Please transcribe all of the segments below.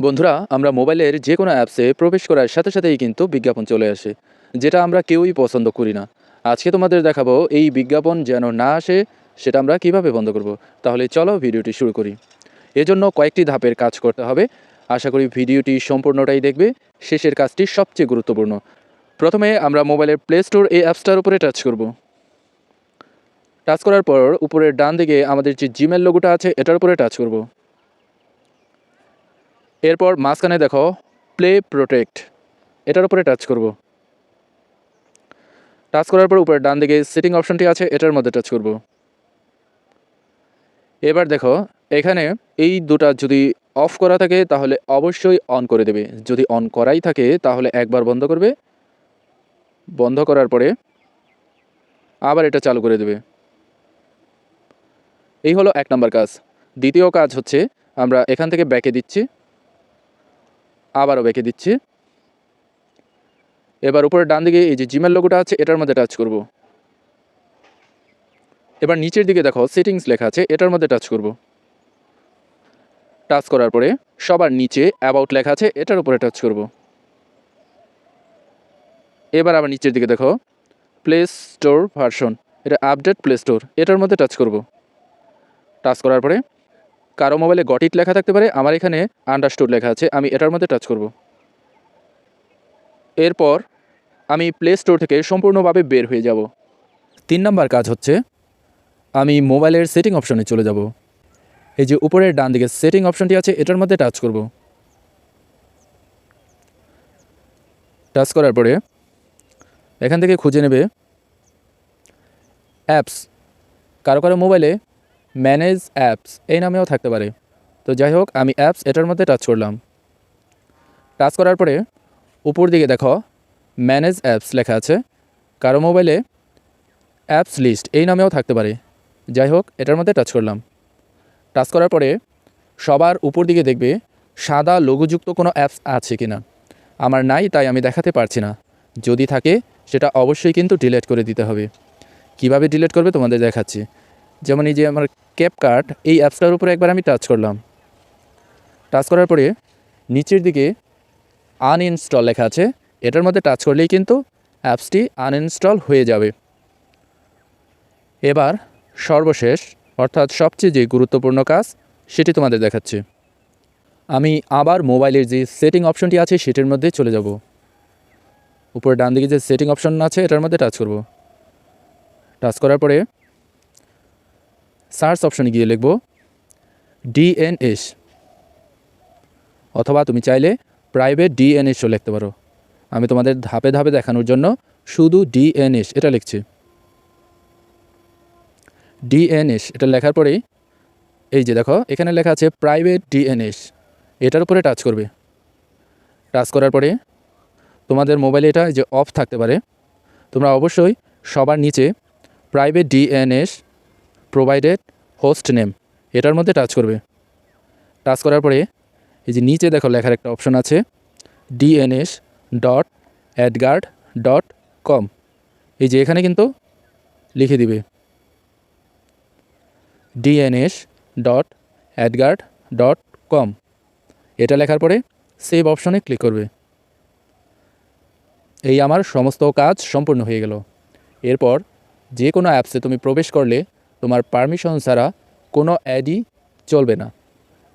বন্ধুরা, আমরা মোবাইলের যে কোনো অ্যাপসে প্রবেশ করার সাথে সাথেই কিন্তু বিজ্ঞাপন চলে আসে, যেটা আমরা কেউই পছন্দ করি না। আজকে তোমাদের দেখাবো এই বিজ্ঞাপন যেন না আসে, সেটা আমরা কীভাবে বন্ধ করব। তাহলে চলো ভিডিওটি শুরু করি। এজন্য কয়েকটি ধাপের কাজ করতে হবে। আশা করি ভিডিওটি সম্পূর্ণটাই দেখবে। শেষের কাজটি সবচেয়ে গুরুত্বপূর্ণ। প্রথমে আমরা মোবাইলের প্লে স্টোর এই অ্যাপসটার উপরে টাচ করব। টাচ করার পর উপরের ডান দিকে আমাদের যে জিমেল লোগোটা আছে, এটার উপরে টাচ করব। এরপর মাঝখানে দেখো প্লে প্রোটেক্ট এটার উপরে টাচ করব। টাচ করার পর উপরে ডান দিকে সেটিং অপশনটি আছে, এটার মধ্যে টাচ করব। এবার দেখো, এখানে এই দুটা যদি অফ করা থাকে, তাহলে অবশ্যই অন করে দেবে। যদি অন করাই থাকে, তাহলে একবার বন্ধ করবে। বন্ধ করার পরে আবার এটা চালু করে দেবে। এই হলো এক নম্বর কাজ। দ্বিতীয় কাজ হচ্ছে, আমরা এখান থেকে ব্যাকে দিচ্ছি। আবারও বেঁকে দিচ্ছি। এবার উপরে ডান দিকে এই যে জিমেল লোগোটা আছে, এটার মধ্যে টাচ করব। এবার নিচের দিকে দেখো সেটিংস লেখা আছে, এটার মধ্যে টাচ করব। টাচ করার পরে সবার নিচে অ্যাবাউট লেখা আছে, এটার উপরে টাচ করব। এবার আবার নিচের দিকে দেখো প্লে স্টোর ভার্সন এটা আপডেট প্লে স্টোর এটার মধ্যে টাচ করব। টাচ করার পরে কারও মোবাইলে গটিট লেখা থাকতে পারে, আমার এখানে আন্ডারস্টুড লেখা আছে, আমি এটার মধ্যে টাচ করব। এরপর আমি প্লে স্টোর থেকে সম্পূর্ণভাবে বের হয়ে যাব। তিন নাম্বার কাজ হচ্ছে, আমি মোবাইলের সেটিং অপশনে চলে যাব। এই যে উপরের ডান দিকে সেটিং অপশনটি আছে, এটার মধ্যে টাচ করব। টাচ করার পরে এখান থেকে খুঁজে নেবে অ্যাপস কারও কারও মোবাইলে ম্যানেজ অ্যাপস, এই নামেও থাকতে পারে। তো যাই হোক, আমি অ্যাপস এটার মধ্যে টাচ করলাম। টাচ করার পরে, উপর দিকে দেখো, ম্যানেজ অ্যাপস লেখা আছে। কারও মোবাইলে অ্যাপস লিস্ট, এই নামেও থাকতে পারে। যাই হোক, এটার মধ্যে টাচ করলাম। টাচ করার পরে, সবার উপর দিকে দেখবে, সাদা লঘুযুক্ত কোনো অ্যাপস আছে কি না আমার নাই, তাই আমি দেখাতে পারছি না। যদি থাকে, সেটা অবশ্যই কিন্তু ডিলেট করে দিতে হবে। কীভাবে ডিলেট করবে তোমাদের দেখাচ্ছি। যেমন এই যে আমার ক্যাপ কার্ড এই অ্যাপসটার উপরে একবার আমি টাচ করলাম। টাচ করার পরে নিচের দিকে আনইনস্টল লেখা আছে। এটার মধ্যে টাচ করলেই কিন্তু অ্যাপসটি আনইনস্টল হয়ে যাবে। এবার সর্বশেষ, অর্থাৎ সবচেয়ে যে গুরুত্বপূর্ণ কাজ, সেটি তোমাদের দেখাচ্ছি। আমি আবার মোবাইলের যে সেটিং অপশনটি আছে, সেটির মধ্যে চলে যাব। উপরে ডান দিকে যে সেটিং অপশন আছে, এটার মধ্যে টাচ করব। টাচ করার পরে সার্চ অপশনে গিয়ে লিখব ডিএনএস অথবা তুমি চাইলে প্রাইভেট ডিএনএসও লিখতে পারো। আমি তোমাদের ধাপে ধাপে দেখানোর জন্য শুধু ডিএনএস এটা লিখছি। ডিএনএস এটা লেখার পরেই এই যে দেখো, এখানে লেখা আছে প্রাইভেট ডিএনএস এটার উপরে টাচ করবে। টাচ করার পরে তোমাদের মোবাইলে এটা যে অফ থাকতে পারে। তোমরা অবশ্যই সবার নিচে private DNS provided host name এটার মধ্যে টাচ করবে। টাচ করার পরে এই যে নিচে দেখো লেখার একটা অপশন আছে DNS dot AdGuard dot com এই যে এখানে কিন্তু লিখে দিবে। DNS dot AdGuard dot com এটা লেখার পরে সেভ অপশনে ক্লিক করবে। এই আমার সমস্ত কাজ সম্পূর্ণ হয়ে গেল। এরপর যে কোনো অ্যাপসে তুমি প্রবেশ করলে তোমার পারমিশন ছাড়া কোনো অ্যাডই চলবে না।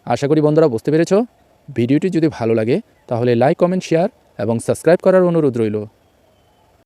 আশা করি বন্ধুরা বুঝতে পেরেছ। ভিডিওটি যদি ভালো লাগে, তাহলে লাইক কমেন্ট শেয়ার এবং সাবস্ক্রাইব করার অনুরোধ রইল।